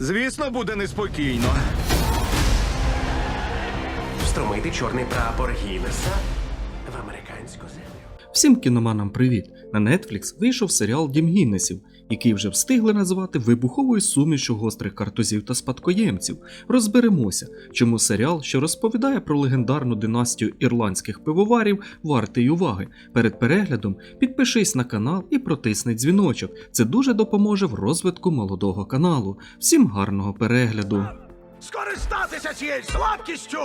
Звісно, буде неспокійно. Встромити чорний прапор Гіннеса в американську землю. Всім кіноманам привіт! На Netflix вийшов серіал Дім Гіннесів, який вже встигли назвати вибуховою сумішю гострих картузів та спадкоємців. Розберемося, чому серіал, що розповідає про легендарну династію ірландських пивоварів, вартий уваги. Перед переглядом підпишись на канал і протисни дзвіночок. Це дуже допоможе в розвитку молодого каналу. Всім гарного перегляду! Скористатися цією слабкістю!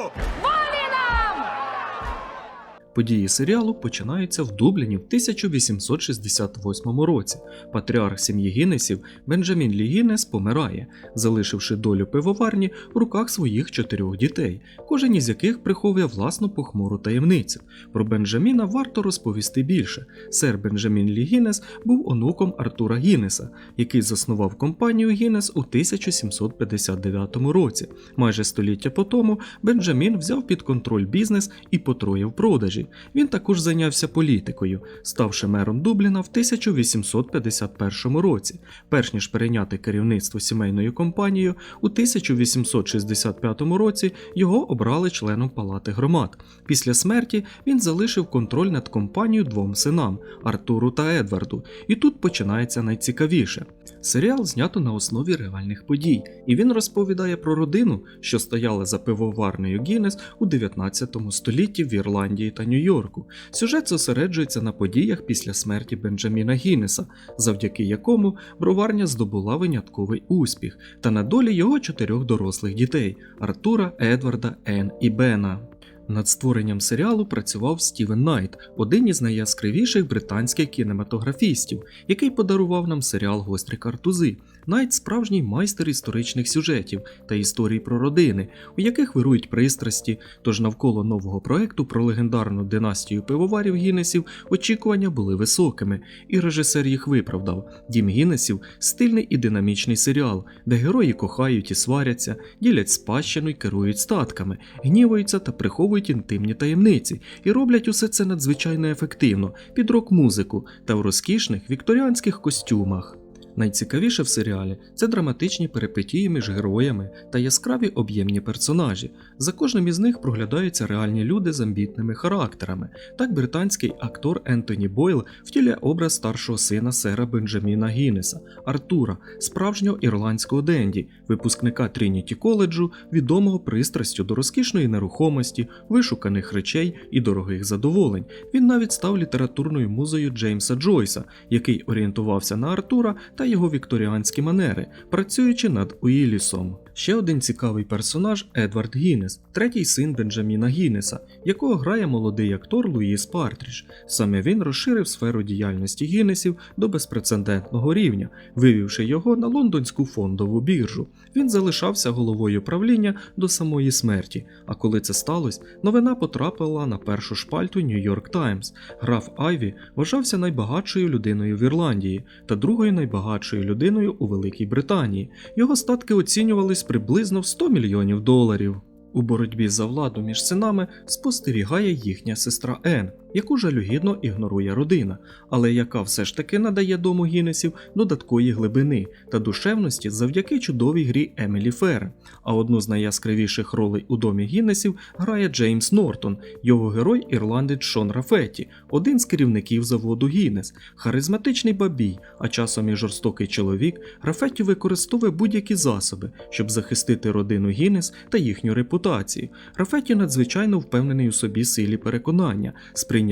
Події серіалу починаються в Дубліні в 1868 році. Патріарх сім'ї Гіннесів Бенджамін Лі Гіннес помирає, залишивши долю пивоварні в руках своїх чотирьох дітей, кожен із яких приховує власну похмуру таємницю. Про Бенджаміна варто розповісти більше. Сер Бенджамін Лі Гіннес був онуком Артура Гіннеса, який заснував компанію Гіннес у 1759 році. Майже століття по тому Бенджамін взяв під контроль бізнес і потроїв продажі. Він також зайнявся політикою, ставши мером Дубліна в 1851 році. Перш ніж перейняти керівництво сімейною компанією, у 1865 році його обрали членом палати громад. Після смерті він залишив контроль над компанією двом синам Артуру та Едварду. І тут починається найцікавіше. Серіал знято на основі реальних подій, і він розповідає про родину, що стояла за пивоварнею Гіннес у 19 столітті в Ірландії та Нью-Йорку. Сюжет зосереджується на подіях після смерті Бенджаміна Гіннеса, завдяки якому броварня здобула винятковий успіх, та на долі його чотирьох дорослих дітей Артура, Едварда, Ен і Бена. Над створенням серіалу працював Стівен Найт, один із найяскравіших британських кінематографістів, який подарував нам серіал Гострі картузи. Найт справжній майстер історичних сюжетів та історій про родини, у яких вирують пристрасті. Тож навколо нового проекту про легендарну династію пивоварів Гіннесів очікування були високими, і режисер їх виправдав. Дім Гіннесів стильний і динамічний серіал, де герої кохають і сваряться, ділять спадщину й керують статками, гніваються та приховують інтимні таємниці, і роблять усе це надзвичайно ефективно, під рок-музику та в розкішних вікторіанських костюмах. Найцікавіше в серіалі це драматичні перипетії між героями та яскраві об'ємні персонажі. За кожним із них проглядаються реальні люди з амбітними характерами. Так британський актор Ентоні Бойл втіляє образ старшого сина сера Бенджаміна Гіннеса, Артура, справжнього ірландського денді, випускника Трініті коледжу, відомого пристрастю до розкішної нерухомості, вишуканих речей і дорогих задоволень. Він навіть став літературною музою Джеймса Джойса, який орієнтувався на Артура та його вікторіанські манери, працюючи над Уіллісом. Ще один цікавий персонаж Едвард Гіннес, третій син Бенджаміна Гіннеса, якого грає молодий актор Луїс Партріж. Саме він розширив сферу діяльності Гіннесів до безпрецедентного рівня, вивівши його на лондонську фондову біржу. Він залишався головою правління до самої смерті. А коли це сталося, новина потрапила на першу шпальту Нью-Йорк Таймс. Граф Айві вважався найбагатшою людиною в Ірландії та другою найбагатшою людиною у Великій Британії. Його статки оцінювались приблизно в 100 мільйонів доларів. У боротьбі за владу між синами спостерігає їхня сестра Ен, яку жалюгідно ігнорує родина, але яка все ж таки надає дому Гіннесів додаткової глибини та душевності завдяки чудовій грі Емілі Феррен. А одну з найяскравіших ролей у домі Гіннесів грає Джеймс Нортон, його герой ірландець Шон Рафетті, один з керівників заводу Гіннес, харизматичний бабій, а часом і жорстокий чоловік. Рафетті використовує будь-які засоби, щоб захистити родину Гіннес та їхню репутацію. Рафетті надзвичайно впевнений у собі силі переконання, сприйняття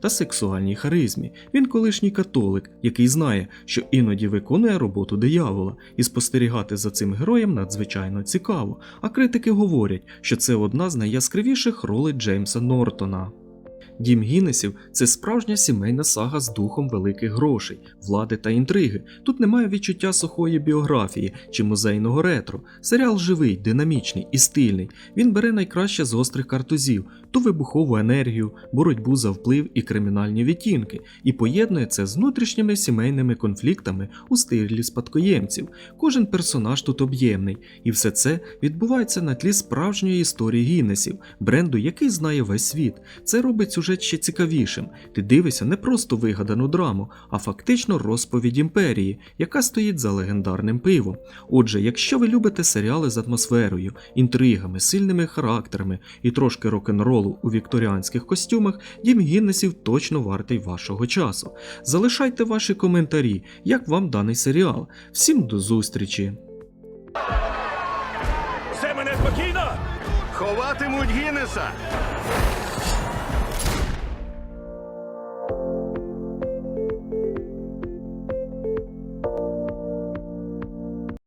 та сексуальній харизмі. Він колишній католик, який знає, що іноді виконує роботу диявола, і спостерігати за цим героєм надзвичайно цікаво. А критики говорять, що це одна з найяскравіших ролей Джеймса Нортона. Дім Гіннесів це справжня сімейна сага з духом великих грошей, влади та інтриги. Тут немає відчуття сухої біографії чи музейного ретро. Серіал живий, динамічний і стильний. Він бере найкраще з гострих картузів, ту вибухову енергію, боротьбу за вплив і кримінальні відтінки, і поєднує це з внутрішніми сімейними конфліктами у стилі спадкоємців. Кожен персонаж тут об'ємний, і все це відбувається на тлі справжньої історії Гіннесів, бренду, який знає весь світ. Це робить сюжет сюжет ще цікавішим. Ти дивишся не просто вигадану драму, а фактично розповідь імперії, яка стоїть за легендарним пивом. Отже, якщо ви любите серіали з атмосферою, інтригами, сильними характерами і трошки рок-н-ролу у вікторіанських костюмах, Дім Гіннесів точно вартий вашого часу. Залишайте ваші коментарі, як вам даний серіал. Всім до зустрічі! Все мене спокійно! Ховатимуть Гіннеса!